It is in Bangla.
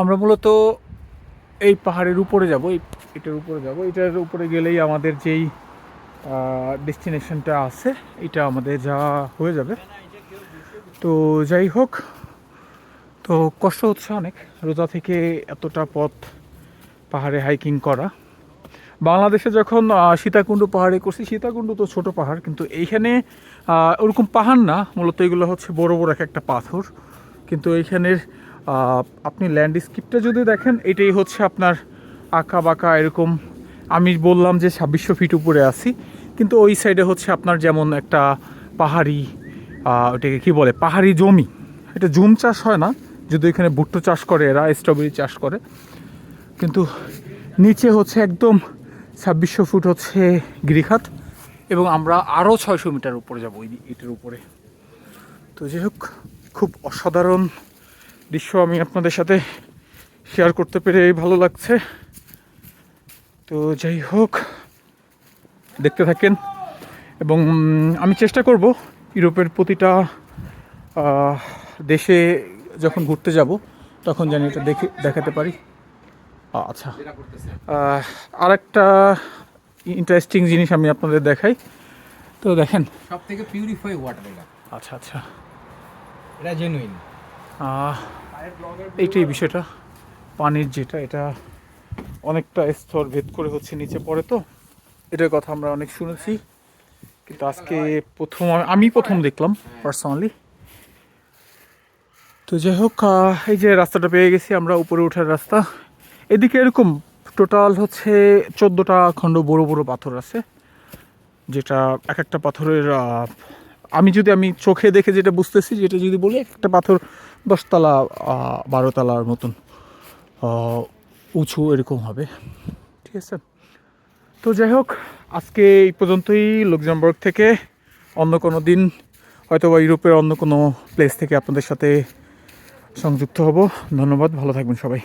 আমরা মূলত এই পাহাড়ের উপরে যাব, এই এটার উপরে যাব। এটার উপরে গেলেই আমাদের যেই ডেস্টিনেশনটা আছে, এটা আমাদের যা হয়ে যাবে। তো যাই হোক, তো কষ্ট হচ্ছে অনেক। রোজা থেকে এতটা পথ পাহাড়ে হাইকিং করা। বাংলাদেশে যখন সীতাকুণ্ড পাহাড়ে করছি, সীতাকুণ্ড তো ছোট পাহাড়, কিন্তু এইখানে ওরকম পাহাড় না। মূলত এগুলো হচ্ছে বড় বড় এক একটা পাথর। কিন্তু এইখানের আপনি ল্যান্ডস্কেপটা যদি দেখেন, এটাই হচ্ছে আপনার আঁকা বাঁকা এরকম। আমি বললাম যে ছাব্বিশশো ফিট উপরে আছি, কিন্তু ওই সাইডে হচ্ছে আপনার যেমন একটা পাহাড়ি ওটাকে কী বলে? পাহাড়ি জমি। এটা জুম চাষ হয় না, যদি এখানে ভুট্টো চাষ করে, এরা স্ট্রবেরি চাষ করে। কিন্তু নিচে হচ্ছে একদম ছাব্বিশশো ফুট হচ্ছে গিরিখাত, এবং আমরা আরও ছয়শো মিটার উপরে যাব এটার উপরে। তো যাই হোক, খুব অসাধারণ দৃশ্য আমি আপনাদের সাথে শেয়ার করতে পেরে ভালো লাগছে। তো যাই হোক দেখতে থাকেন। এবং আমি চেষ্টা করব ইউরোপের প্রতিটা দেশে যখন ঘুরতে যাব তখন জানি এটা দেখে দেখাতে পারি। আচ্ছা। আহ, আরেকটা ইন্টারেস্টিং জিনিস আমি আপনাদের দেখাই। তো দেখেন। সব থেকে পিউরিফাই ওয়াটার এটা। আচ্ছা আচ্ছা। এটা জেনুইন এইটাই বিষয়টা। পানির যেটা, এটা অনেকটা স্তর ভেদ করে হচ্ছে নিচে পড়ে তো। এটার কথা আমরা অনেক শুনেছি। কিন্তু আজকে প্রথম আমি প্রথম দেখলাম পার্সোনালি তো যাই হোক এই যে রাস্তাটা পেয়ে গেছি আমরা উপরে ওঠার রাস্তা। এদিকে এরকম টোটাল হচ্ছে চোদ্দোটা খণ্ড বড় বড় পাথর আছে। যেটা এক একটা পাথরের আমি যদি আমি চোখে দেখে যেটা বুঝতেছি, যেটা যদি বলি, একটা পাথর দশতলা বারোতলার মতন উঁচু এরকম হবে। ঠিক আছে? তো যাই হোক, আজকে এই পর্যন্তই। লুক্সেমবার্গ থেকে অন্য কোনো দিন হয়তো বা ইউরোপের অন্য কোনো প্লেস থেকে আপনাদের সাথে সংযুক্ত হব। ধন্যবাদ, ভালো থাকবেন সবাই।